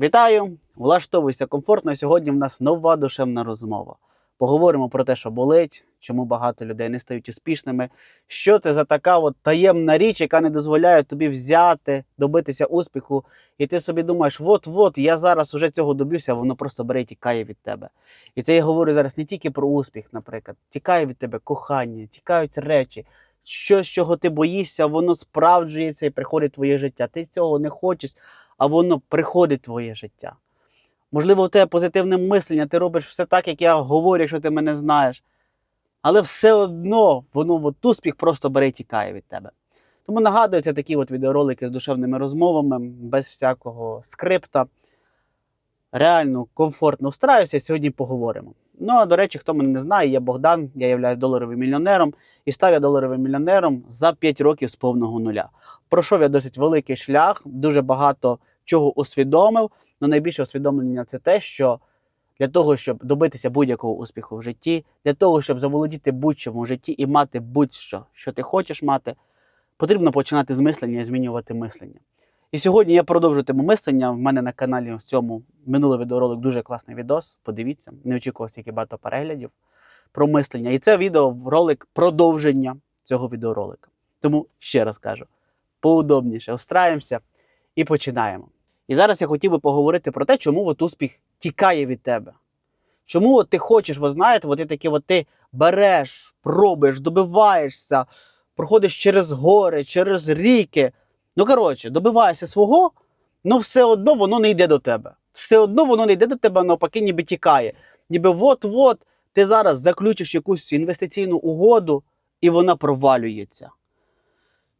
Вітаю! Влаштовуйся комфортно. Сьогодні в нас нова душевна розмова. Поговоримо про те, що болить, чому багато людей не стають успішними. Що це за така от таємна річ, яка не дозволяє тобі взяти, добитися успіху, і ти собі думаєш, от-от, я зараз уже цього доб'юся, а воно просто бере і тікає від тебе. І це я говорю зараз не тільки про успіх, наприклад, тікає від тебе кохання, тікають речі. Щось, чого ти боїшся, воно справджується і приходить в твоє життя. Ти цього не хочеш, а воно приходить в твоє життя. Можливо, у тебе позитивне мислення, ти робиш все так, як я говорю, якщо ти мене знаєш. Але все одно воно от, успіх просто бере і тікає від тебе. Тому нагадуються такі от відеоролики з душевними розмовами, без всякого скрипта. Реально комфортно устраюся, сьогодні поговоримо. Ну, а до речі, хто мене не знає, я Богдан, я являюсь доларовим мільйонером і став я доларовим мільйонером за 5 років з повного нуля. Пройшов я досить великий шлях, дуже багато чого усвідомив. Ну, найбільше усвідомлення це те, що для того, щоб добитися будь-якого успіху в житті, для того, щоб заволодіти будь-чому в житті і мати будь-що, що ти хочеш мати, потрібно починати з мислення і змінювати мислення. І сьогодні я продовжуватиму мислення. В мене на каналі в цьому минулий відеоролик дуже класний відос. Подивіться, не очікував стільки багато переглядів про мислення. І це відео ролик продовження цього відеоролика. Тому ще раз кажу: поудобніше, устраємося і починаємо. І зараз я хотів би поговорити про те, чому от успіх тікає від тебе. Чому от ти хочеш, ви знаєте, от ти такі, от ти береш, пробуєш, добиваєшся, проходиш через гори, через ріки. Ну, коротше, добиваєшся свого, ну все одно воно не йде до тебе. Все одно воно не йде до тебе, навпаки, ніби тікає. Ніби от-от ти зараз заключиш якусь інвестиційну угоду, і вона провалюється.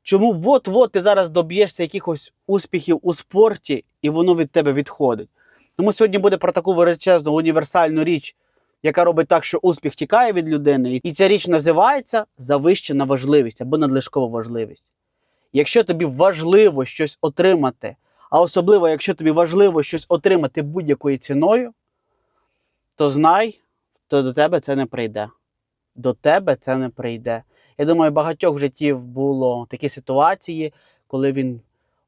Чому от-от ти зараз доб'єшся якихось успіхів у спорті, і воно від тебе відходить? Тому сьогодні буде про таку величезну універсальну річ, яка робить так, що успіх тікає від людини. І ця річ називається завищена важливість або надлишкова важливість. Якщо тобі важливо щось отримати, а особливо, якщо тобі важливо щось отримати будь-якою ціною, то знай, то до тебе це не прийде. До тебе це не прийде. Я думаю, багатьох в житті було такі ситуації, коли він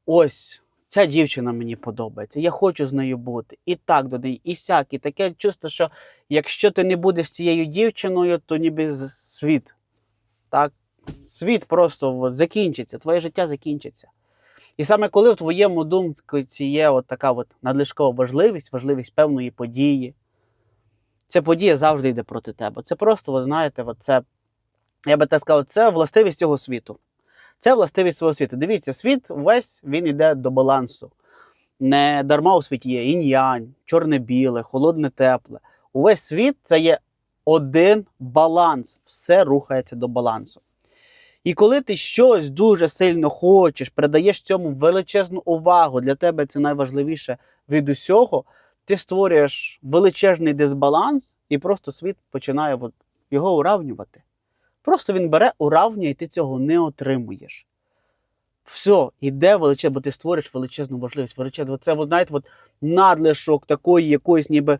ось ця дівчина мені подобається, я хочу з нею бути. І так до неї, і сяк. І таке чувство, що якщо ти не будеш цією дівчиною, то ніби світ. Так? Світ просто от, закінчиться, твоє життя закінчиться. І саме коли в твоєму думці є от така от надлишкова важливість, важливість певної події, ця подія завжди йде проти тебе. Це просто, ви знаєте, от це, я би так сказав, це властивість цього світу. Це властивість свого світу. Дивіться, світ весь він йде до балансу. Не дарма у світі є інь-янь, чорне-біле, холодне-тепле. Увесь світ це є один баланс. Все рухається до балансу. І коли ти щось дуже сильно хочеш, придаєш цьому величезну увагу, для тебе це найважливіше від усього, ти створюєш величезний дисбаланс, і просто світ починає його уравнювати. Просто він бере, уравнює, і ти цього не отримуєш. Все, іде величезне, бо ти створюєш величезну важливість. Величезну. Це, знаєте, от надлишок такої якоїсь ніби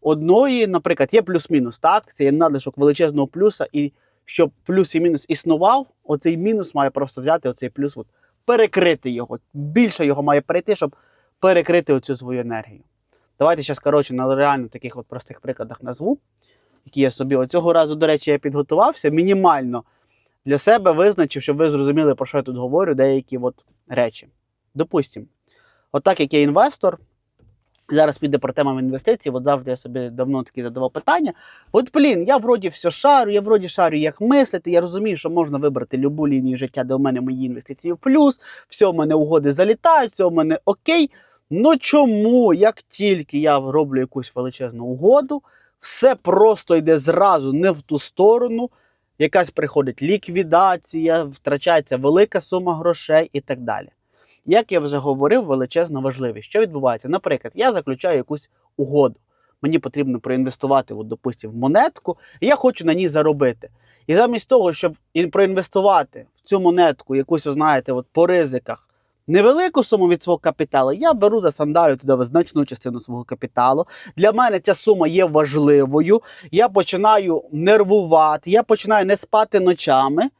одної, наприклад, є плюс-мінус, так? Це є надлишок величезного плюса, і щоб плюс і мінус існував, оцей мінус має просто взяти оцей плюс, от, перекрити його. Більше його має перейти, щоб перекрити оцю свою енергію. Давайте зараз, коротше, на реально таких от простих прикладах назву, які я собі от цього разу, до речі, я підготувався мінімально для себе визначив, щоб ви зрозуміли, про що я тут говорю, деякі от речі. Допустимо, отак як я інвестор, зараз піде про тему інвестицій, от завжди я собі давно таки задавав питання. От, блін, я вроді все шарю, я вроді шарю, як мислити. Я розумію, що можна вибрати любу лінію життя, де у мене мої інвестиції в плюс, все в мене угоди залітають, все в мене окей. Ну чому, як тільки я роблю якусь величезну угоду, все просто йде зразу не в ту сторону, якась приходить ліквідація, втрачається велика сума грошей і так далі. Як я вже говорив, величезна важливість. Що відбувається? Наприклад, я заключаю якусь угоду. Мені потрібно проінвестувати, от, допустим, монетку, і я хочу на ній заробити. І замість того, щоб проінвестувати в цю монетку, якусь, знаєте, от, по ризиках, невелику суму від свого капіталу, я беру за сандалю туди значну частину свого капіталу. Для мене ця сума є важливою. Я починаю нервувати, я починаю не спати ночами.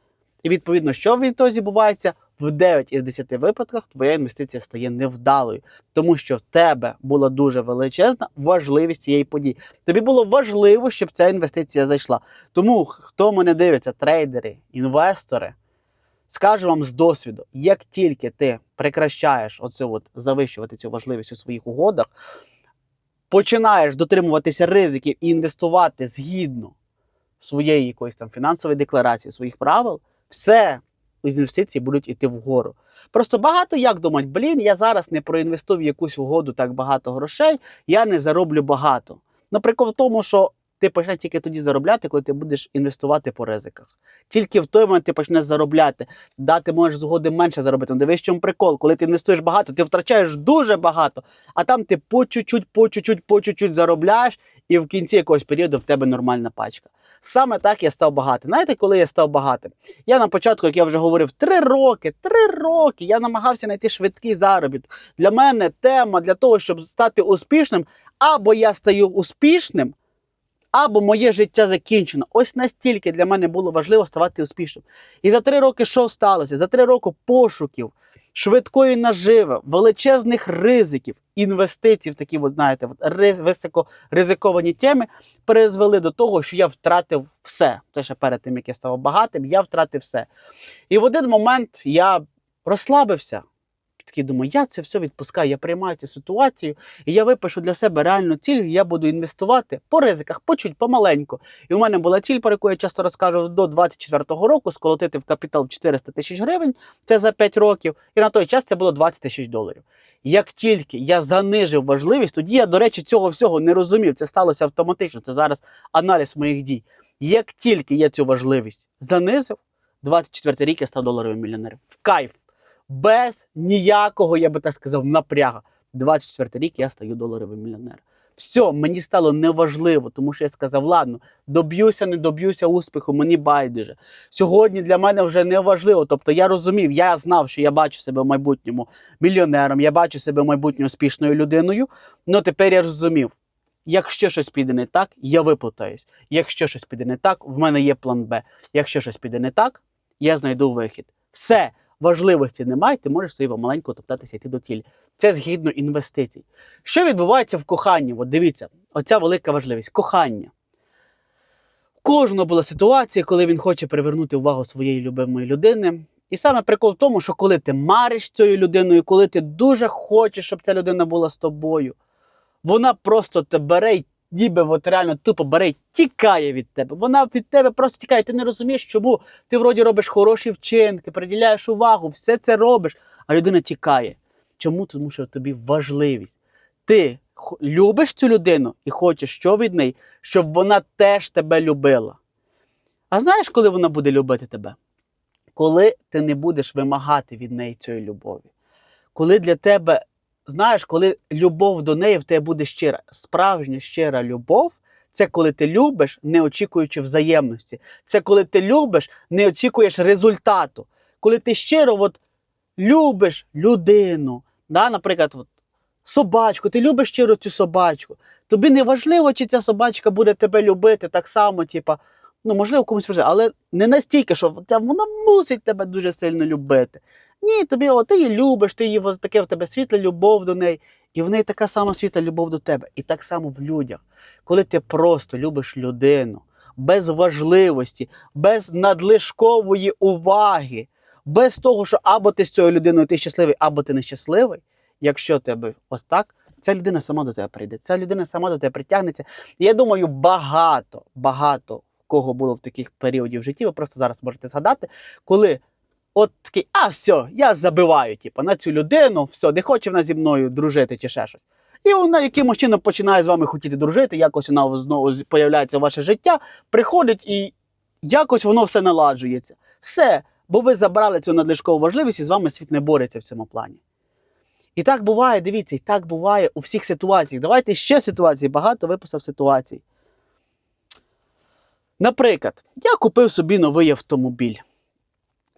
І відповідно, що в відтоді відбувається? В 9 із 10 випадках твоя інвестиція стає невдалою, тому що в тебе була дуже величезна важливість цієї події. Тобі було важливо, щоб ця інвестиція зайшла. Тому хто мене дивиться, трейдери, інвестори, скажу вам з досвіду, як тільки ти прекращаєш оце от завищувати цю важливість у своїх угодах, починаєш дотримуватися ризиків і інвестувати згідно своєї якоїсь там фінансової декларації, своїх правил, все з інвестицій будуть йти вгору. Просто багато як думають, блін, я зараз не проінвестую в якусь угоду так багато грошей, я не зароблю багато. Наприклад, в тому, що ти почнеш тільки тоді заробляти, коли ти будеш інвестувати по ризиках. Тільки в той момент ти почнеш заробляти. Да, ти можеш згоди менше заробити. Ну, дивись, чому прикол. Коли ти інвестуєш багато, ти втрачаєш дуже багато, а там ти по чуть-чуть, по чуть-чуть, по чуть-чуть заробляєш, і в кінці якогось періоду в тебе нормальна пачка. Саме так я став багатим. Знаєте, коли я став багатим? Я на початку, як я вже говорив, три роки, три роки я намагався знайти швидкий заробіток. Для мене тема для того, щоб стати успішним, або я стаю успішним, або моє життя закінчено. Ось настільки для мене було важливо ставати успішним. І за три роки що сталося? За три роки пошуків, швидкої наживи, величезних ризиків, інвестицій в такі, от, знаєте, от, риз- високо ризиковані теми призвели до того, що я втратив все. Це ще перед тим, як я став багатим, я втратив все. І в один момент я розслабився. Такий думаю, я це все відпускаю, я приймаю цю ситуацію, і я випишу для себе реальну ціль, я буду інвестувати по ризиках, по чуть, помаленьку. І у мене була ціль, про яку я часто розкажу, до 24-го року сколотити в капітал 400 тисяч гривень, це за 5 років, і на той час це було 20 тисяч доларів. Як тільки я занижив важливість, тоді я, до речі, цього всього не розумів. Це сталося автоматично. Це зараз аналіз моїх дій. Як тільки я цю важливість занизив, 24 рік я став доларовим мільйонером. В кайф. Без ніякого, я би так сказав, напряга. 24 рік я стаю доларовим мільйонером. Все, мені стало неважливо, тому що я сказав, ладно, доб'юся, не доб'юся успіху, мені байдуже. Сьогодні для мене вже не важливо. Тобто я розумів, я знав, що я бачу себе в майбутньому мільйонером, я бачу себе в майбутньому успішною людиною. але тепер я розумів, якщо щось піде не так, я виплутаюсь. Якщо щось піде не так, в мене є план Б. Якщо щось піде не так, я знайду вихід. Все, важливості немає, ти можеш собі маленько топтатися йти до тілі. Це згідно інвестицій. Що відбувається в коханні? От дивіться, оця велика важливість кохання. У кожного була ситуація, коли він хоче привернути увагу своєї любимої людини. І саме прикол в тому, що коли ти мариш цією людиною, коли ти дуже хочеш, щоб ця людина була з тобою, вона просто тебе бере й ніби от реально тупо бере тікає від тебе. Вона від тебе просто тікає. Ти не розумієш, чому ти вроді робиш хороші вчинки, приділяєш увагу, все це робиш, а людина тікає. Чому? Тому що тобі важливість. Ти любиш цю людину і хочеш що від неї, щоб вона теж тебе любила. А знаєш, коли вона буде любити тебе? Коли ти не будеш вимагати від неї цієї любові. Коли для тебе, знаєш, коли любов до неї в тебе буде щира, справжня щира любов. Це коли ти любиш, не очікуючи взаємності. Це коли ти любиш, не очікуєш результату. Коли ти щиро от, любиш людину, да, наприклад, от, собачку, ти любиш щиро цю собачку. Тобі не важливо, чи ця собачка буде тебе любити так само, типа, ну, можливо, комусь важливо, але не настільки, що ця, вона мусить тебе дуже сильно любити. Ні, тобі, о, ти її любиш, ти її таке в тебе світла любов до неї, і в неї така сама світла любов до тебе. І так само в людях. Коли ти просто любиш людину без важливості, без надлишкової уваги, без того, що або ти з цією людиною ти щасливий, або ти нещасливий, якщо тебе ось так, ця людина сама до тебе прийде, ця людина сама до тебе притягнеться. І я думаю, багато, багато кого було в таких періодів в житті, ви просто зараз можете згадати, коли от такий, а все, я забиваю, типу, на цю людину, все, не хоче вона зі мною дружити чи ще щось. І вона якимось чином починає з вами хотіти дружити, якось вона знову появляється в ваше життя, приходить і якось воно все наладжується. Все, бо ви забрали цю надлишкову важливість і з вами світ не бореться в цьому плані. І так буває, дивіться, і так буває у всіх ситуаціях. Давайте ще ситуації, багато виписав ситуацій. Наприклад, я купив собі новий автомобіль.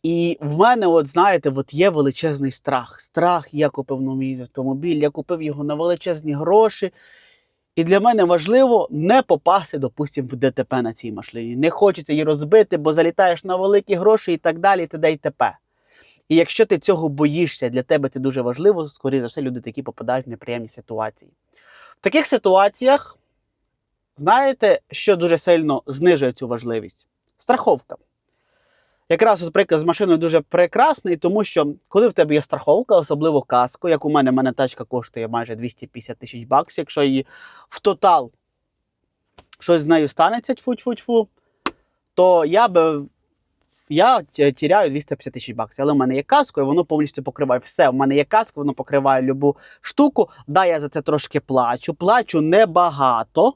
І в мене, от знаєте, от є величезний страх. Страх, я купив новий автомобіль, я купив його на величезні гроші. І для мене важливо не попасти, допустимо, в ДТП на цій машині. Не хочеться її розбити, бо залітаєш на великі гроші і так далі, і т.д. і т.п. І якщо ти цього боїшся, для тебе це дуже важливо, скоріше за все, люди такі попадають в неприємні ситуації. В таких ситуаціях, знаєте, що дуже сильно знижує цю важливість? Страховка. Якраз ось приклад з машиною дуже прекрасний, тому що коли в тебе є страховка, особливо каско, як у мене, в мене тачка коштує майже 250 тисяч баксів, якщо її в тотал щось з нею станеться, тьфу-тьфу-тьфу, то я би я тіряю 250 тисяч баксів. Але в мене є каско, і воно повністю покриває все. У мене є каско, воно покриває любу штуку. Да, я за це трошки плачу. Плачу небагато.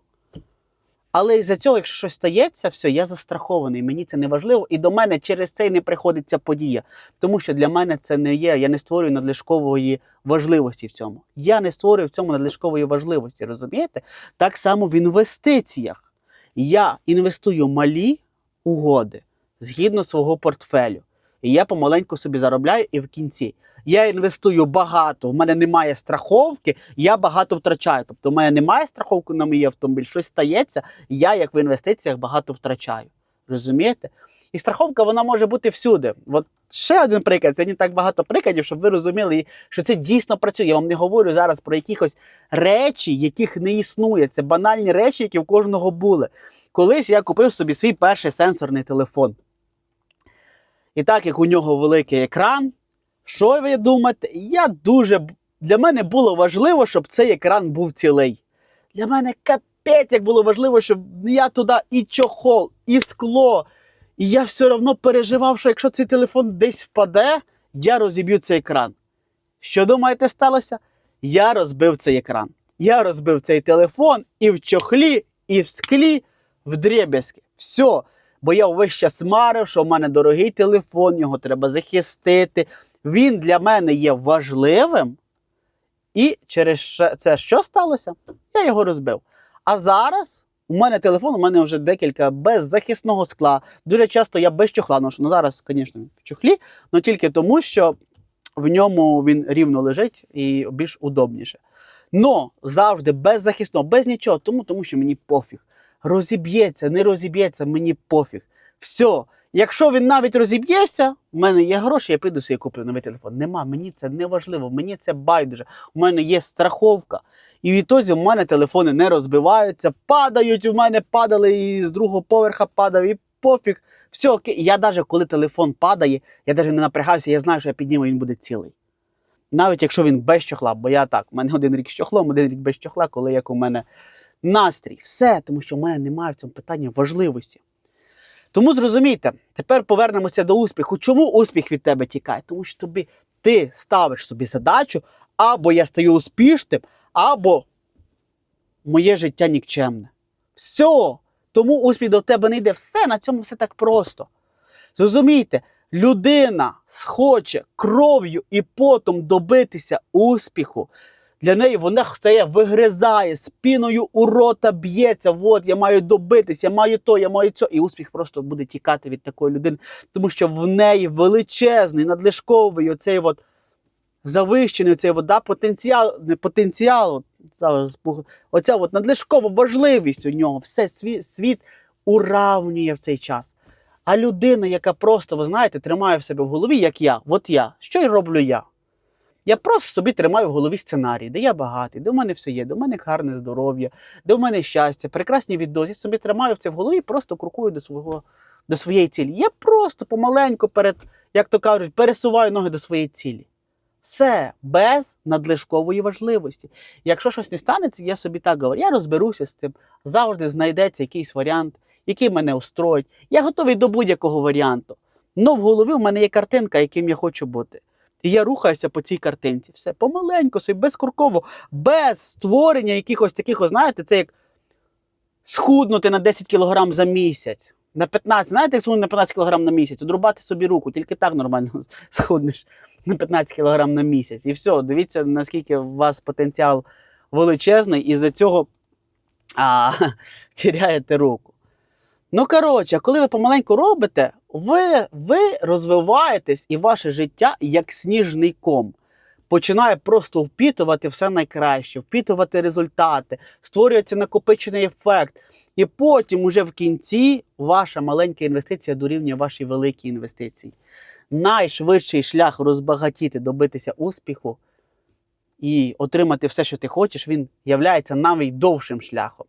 Але із-за цього, якщо щось стається, все, я застрахований. Мені це не важливо. І до мене через це й не приходить ця подія. Тому що для мене це не є. Я не створюю надлишкової важливості в цьому. Я не створюю в цьому надлишкової важливості. Розумієте? Так само в інвестиціях. Я інвестую малі угоди згідно свого портфелю. І я помаленьку собі заробляю, і в кінці я інвестую багато. У мене немає страховки, я багато втрачаю. Тобто, у мене немає страховки на мій автомобіль, щось стається, я, як в інвестиціях, багато втрачаю. Розумієте? І страховка вона може бути всюди. От ще один приклад. Сьогодні так багато прикладів, щоб ви розуміли, що це дійсно працює. Я вам не говорю зараз про якихось речі, яких не існує. Це банальні речі, які в кожного були. Колись я купив собі свій перший сенсорний телефон. І так як у нього великий екран, що ви думаєте? Я дуже для мене було важливо, щоб цей екран був цілий. Для мене капець, як було важливо, щоб я туди і чохол, і скло. І я все одно переживав, що якщо цей телефон десь впаде, я розіб'ю цей екран. Що думаєте, сталося? Я розбив цей екран. Я розбив цей телефон і в чохлі, і в склі, в дріб'язки. Все. Бо я увесь час марив, що в мене дорогий телефон, його треба захистити. Він для мене є важливим. І через це що сталося? Я його розбив. А зараз у мене телефон, у мене вже декілька без захисного скла. Дуже часто я без чохла ношу. Ну зараз, звісно, в чохлі, але тільки тому, що в ньому він рівно лежить і більш удобніше. Но завжди без захисного, без нічого, тому, тому що мені пофіг. Розіб'ється, не розіб'ється, мені пофіг. Все. Якщо він навіть розіб'ється, в мене є гроші, я прийду собі куплю новий телефон. Нема, мені це не важливо, мені це байдуже. У мене є страховка. І в мене телефони не розбиваються, падають. У мене падали і з другого поверха падав, і пофіг. Все окей. Я навіть коли телефон падає, я навіть не напрягаюся, я знаю, що я підніму, він буде цілий. Навіть якщо він без чохла, бо я так, у мене один рік з чохлом, один рік без чохла, коли як у мене настрій. Все, тому що в мене немає в цьому питанні важливості. Тому зрозумійте, тепер повернемося до успіху. Чому успіх від тебе тікає? Тому що тобі ти ставиш собі задачу, або я стаю успішним, або моє життя нікчемне. Все. Тому успіх до тебе не йде. Все на цьому все так просто. Зрозумійте, людина схоче кров'ю і потом добитися успіху. Для неї вона стає, вигризає, спіною у рота б'ється. От я маю добитись, я маю то, я маю це. І успіх просто буде тікати від такої людини, тому що в неї величезний, надлишковий оцей от завищений оцей от, да, потенціал, не потенціал, оця от надлишкова важливість у нього. Все світ, світ уравнює в цей час. А людина, яка просто, ви знаєте, тримає в себе в голові, як я, от я, що й роблю я? Я просто собі тримаю в голові сценарій, де я багатий, де в мене все є, де в мене гарне здоров'я, де в мене щастя, прекрасні відносини. Собі тримаю це в голові і просто крокую до свого до своєї цілі. Я просто помаленьку перед, як то кажуть, пересуваю ноги до своєї цілі. Все без надлишкової важливості. Якщо щось не станеться, я собі так говорю, я розберуся з цим. Завжди знайдеться якийсь варіант, який мене устроїть. Я готовий до будь-якого варіанту. Но в голові в мене є картинка, яким я хочу бути. І я рухаюся по цій картинці. Все помаленьку, собі, безкурково, без створення якихось таких, знаєте, це як схуднути на 10 кг за місяць. На 15, знаєте, як схуднути на 15 кг на місяць, одрубати собі руку, тільки так нормально схуднеш на 15 кг на місяць. І все, дивіться, наскільки у вас потенціал величезний, і за цього а, тіряєте руку. Ну, коротше, коли ви помаленьку робите, ви, ви розвиваєтесь і ваше життя як сніжний ком. Починає просто впітувати все найкраще, впітувати результати, створюється накопичений ефект. І потім, уже в кінці, ваша маленька інвестиція дорівнює вашій великій інвестиції. найшвидший шлях розбагатіти, добитися успіху і отримати все, що ти хочеш, він являється навіть довшим шляхом.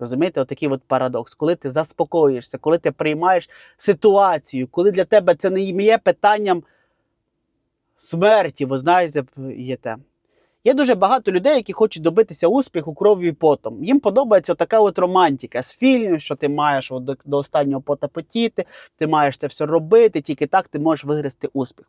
Розумієте, отакий от парадокс. Коли ти заспокоїшся, коли ти приймаєш ситуацію, коли для тебе це не є питанням смерті, ви знаєте, є те. Є дуже багато людей, які хочуть добитися успіху кров'ю і потом. Їм подобається така от романтика з фільмів, що ти маєш от до, до останнього пота потіти, ти маєш це все робити, тільки так ти можеш виграти успіх.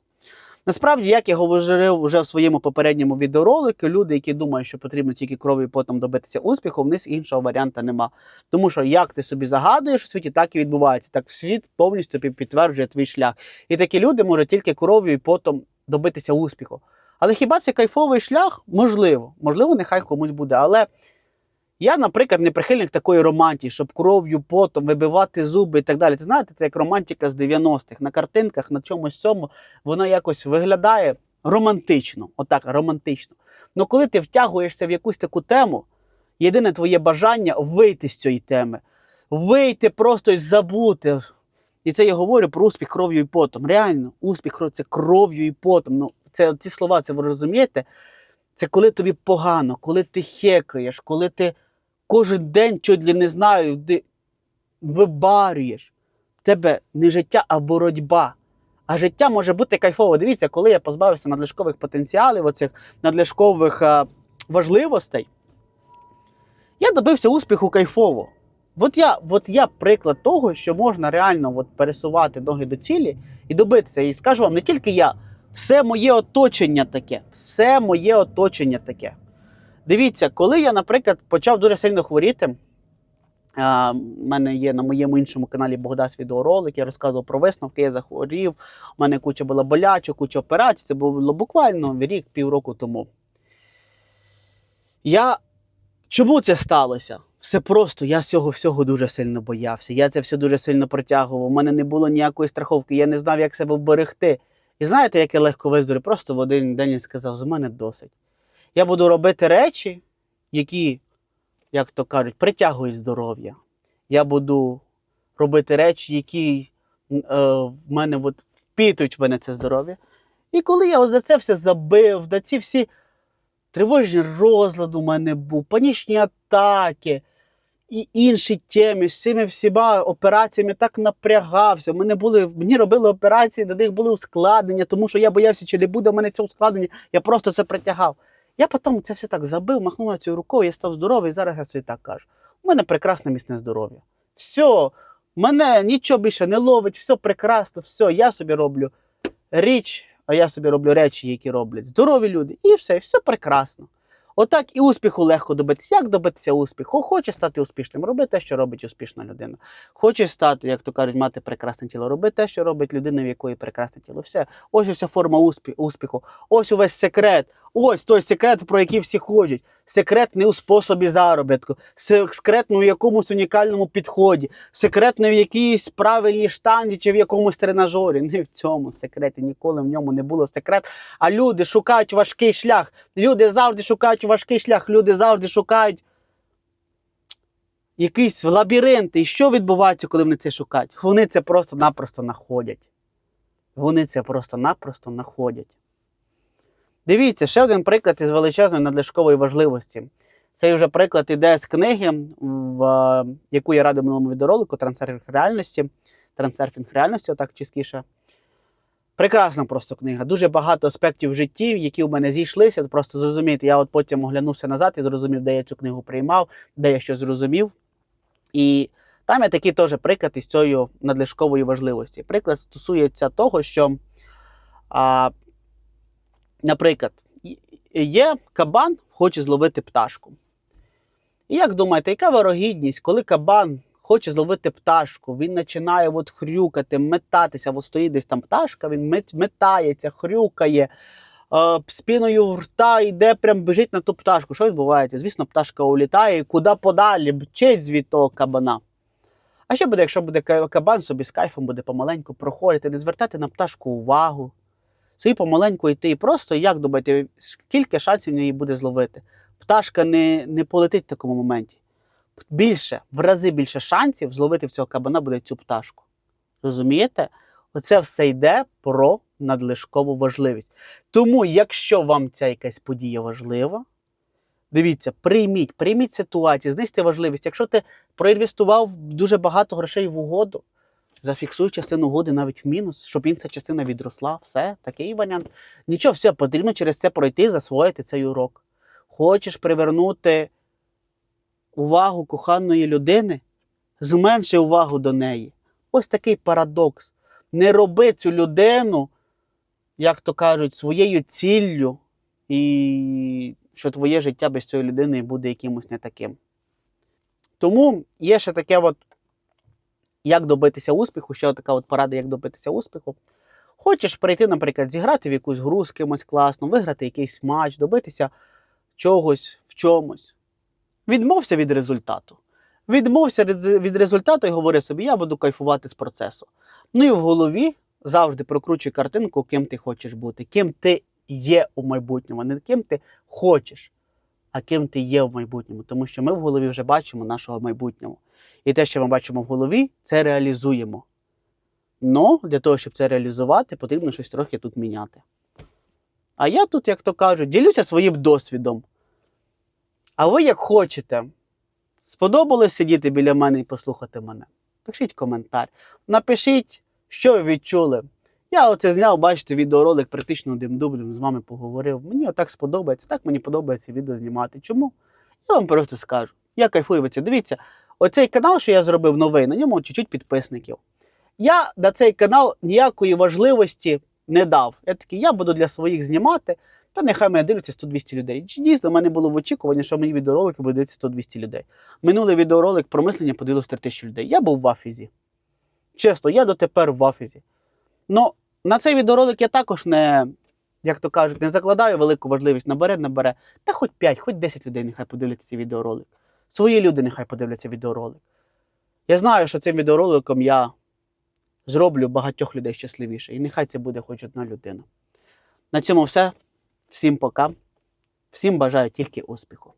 Насправді, як я говорив вже в своєму попередньому відеоролику, люди, які думають, що потрібно тільки кров'ю і потом добитися успіху, в них іншого варіанта нема. Тому що як ти собі загадуєш у світі, так і відбувається. Так світ повністю пі- підтверджує твій шлях. І такі люди можуть тільки кров'ю і потом добитися успіху. Але хіба це кайфовий шлях? Можливо. Можливо, нехай комусь буде. Але я, наприклад, не прихильник такої романтики, щоб кров'ю, потом вибивати зуби і так далі. Це знаєте, це як романтика з 90-х. На картинках, на чомусь цьому, вона якось виглядає романтично. Отак, романтично. Ну коли ти втягуєшся в якусь таку тему, єдине твоє бажання вийти з цієї теми, вийти просто і забути. І це я говорю про успіх кров'ю і потом. Реально, успіх це кров'ю і потом. Ну, це ці слова, це ви розумієте? Це коли тобі погано, коли ти хекаєш, коли ти кожен день чуть ли не знаю, ти вибарюєш. В тебе не життя, а боротьба. А життя може бути кайфово. Дивіться, коли я позбавився надлишкових потенціалів, оцих надлишкових а, важливостей, я добився успіху кайфово. От я, от я приклад того, що можна реально от пересувати ноги до цілі і добитися. І скажу вам, не тільки я, все моє оточення таке. Все моє оточення таке. Дивіться, коли я, наприклад, почав дуже сильно хворіти. В мене є на моєму іншому каналі Богдас відеоролик, я розказував про висновки, я захворів, у мене куча була болячок, куча операцій. Це було буквально рік, півроку тому. Я Чому це сталося? Все просто, я цього всього дуже сильно боявся. Я це все дуже сильно протягував. У мене не було ніякої страховки, я не знав, як себе вберегти. І знаєте, як я легко виздорів? Просто в один день я сказав, з мене досить. Я буду робити речі, які, як то кажуть, притягують здоров'я. Я буду робити речі, які е, в мене от, впітують в мене це здоров'я. І коли я за це все забив, за ці всі тривожні розлади у мене був, панічні атаки і інші теми, з цими всіма операціями так напрягався. Мене були, мені робили операції, до них були ускладнення, тому що я боявся, чи не буде в мене цього ускладнення, я просто це притягав. Я потім це все так забив, махнув на цю рукою, я став здоровий, і зараз я собі так кажу. У мене прекрасне міцне здоров'я. Все, мене нічого більше не ловить, все прекрасно, все, я собі роблю річ, а я собі роблю речі, які роблять здорові люди, і все, все прекрасно. Отак і успіху легко добитися. Як добитися успіху? Хочеш стати успішним, роби те, що робить успішна людина. Хочеш стати, як то кажуть, мати прекрасне тіло, роби те, що робить людина, в якої прекрасне тіло. Все. Ось вся форма успіху. Ось увесь секрет. Ось той секрет, про який всі ходять. Секрет не у способі заробітку, секрет не у якомусь унікальному підході, секрет не в якійсь правильній штанзі чи в якомусь тренажері. Не в цьому секреті, ніколи в ньому не було секрет. А люди шукають важкий шлях. Люди завжди шукають важкий шлях. Люди завжди шукають якісь лабіринти. І що відбувається, коли вони це шукають? Вони це просто-напросто знаходять. Вони це просто-напросто знаходять. Дивіться, ще один приклад із величезної надлишкової важливості. Цей вже приклад іде з книги, в, е, яку я радив минулому відеоролику Трансерфінг реальності. Трансерфінг реальності, отак чіскіше. Прекрасна просто книга. Дуже багато аспектів в житті, які у мене зійшлися. Просто зрозуміти. Я от потім оглянувся назад і зрозумів, де я цю книгу приймав, де я що зрозумів. І там є такий теж приклад із цією надлишкової важливості. Приклад стосується того, що, а, наприклад, є кабан, хоче зловити пташку. І як думаєте, яка вирогідність, коли кабан хоче зловити пташку, він починає от хрюкати, метатися, от стоїть десь там пташка, він мет, метається, хрюкає, е, спіною в рта йде, прям біжить на ту пташку. Що відбувається? Звісно, пташка улітає і куди подалі, мчить звід того кабана. А що буде, якщо буде кабан собі з кайфом буде помаленьку проходити, не звертати на пташку увагу, собі помаленьку йти і просто, як думаєте, скільки шансів в неї буде зловити? Пташка не, не полетить в такому моменті. Більше, в рази більше шансів зловити в цього кабана буде цю пташку. Розумієте? Оце все йде про надлишкову важливість. Тому, якщо вам ця якась подія важлива, дивіться, прийміть, прийміть ситуацію, знизьте важливість. Якщо ти проінвестував дуже багато грошей в угоду, зафіксуй частину угоди навіть в мінус, щоб інша частина відросла. Все, такий варіант. Нічого, все, потрібно через це пройти, засвоїти цей урок. Хочеш привернути увагу коханої людини, зменши увагу до неї. Ось такий парадокс. Не роби цю людину, як то кажуть, своєю ціллю, і що твоє життя без цієї людини буде якимось не таким. Тому є ще таке, от, як добитися успіху, ще така от порада, як добитися успіху. Хочеш прийти, наприклад, зіграти в якусь гру з кимось класно, виграти якийсь матч, добитися чогось в чомусь. Відмовся від результату. Відмовся від- результату і говори собі, я буду кайфувати з процесу. Ну і в голові завжди прокручуй картинку, ким ти хочеш бути, ким ти є у майбутньому, не ким ти хочеш, а ким ти є в майбутньому. Тому що ми в голові вже бачимо нашого майбутнього. І те, що ми бачимо в голові, це реалізуємо. Но для того, щоб це реалізувати, потрібно щось трохи тут міняти. А я тут, як то кажуть, ділюся своїм досвідом. А ви як хочете, сподобалось сидіти біля мене і послухати мене? Пишіть коментар. Напишіть, що ви відчули. Я оце зняв, бачите, відеоролик практично одним дублем з вами поговорив. Мені отак сподобається, так мені подобається відео знімати. Чому? Я вам просто скажу. Я кайфую цього. Дивіться, оцей канал, що я зробив новий, на ньому чуть-чуть підписників. Я на цей канал ніякої важливості не дав. Я такий, я буду для своїх знімати, та нехай мене дивляться 100-200 людей. Дійсно, в мене було в очікуванні, що мої відеоролики будуть дивитися 100-200 людей. Минулий відеоролик про мислення подивилось 3 тисячі людей. Я був в афізі. Чесно, я дотепер в афізі. Ну, на цей відеоролик я також не, як то кажуть, не закладаю велику важливість. Набере, набере. Та хоч 5, хоч 10 людей нехай подивляться цей відеоролик. Свої люди нехай подивляться відеоролик. Я знаю, що цим відеороликом я зроблю багатьох людей щасливіше. І нехай це буде хоч одна людина. На цьому все. Всім пока. Всім бажаю тільки успіху.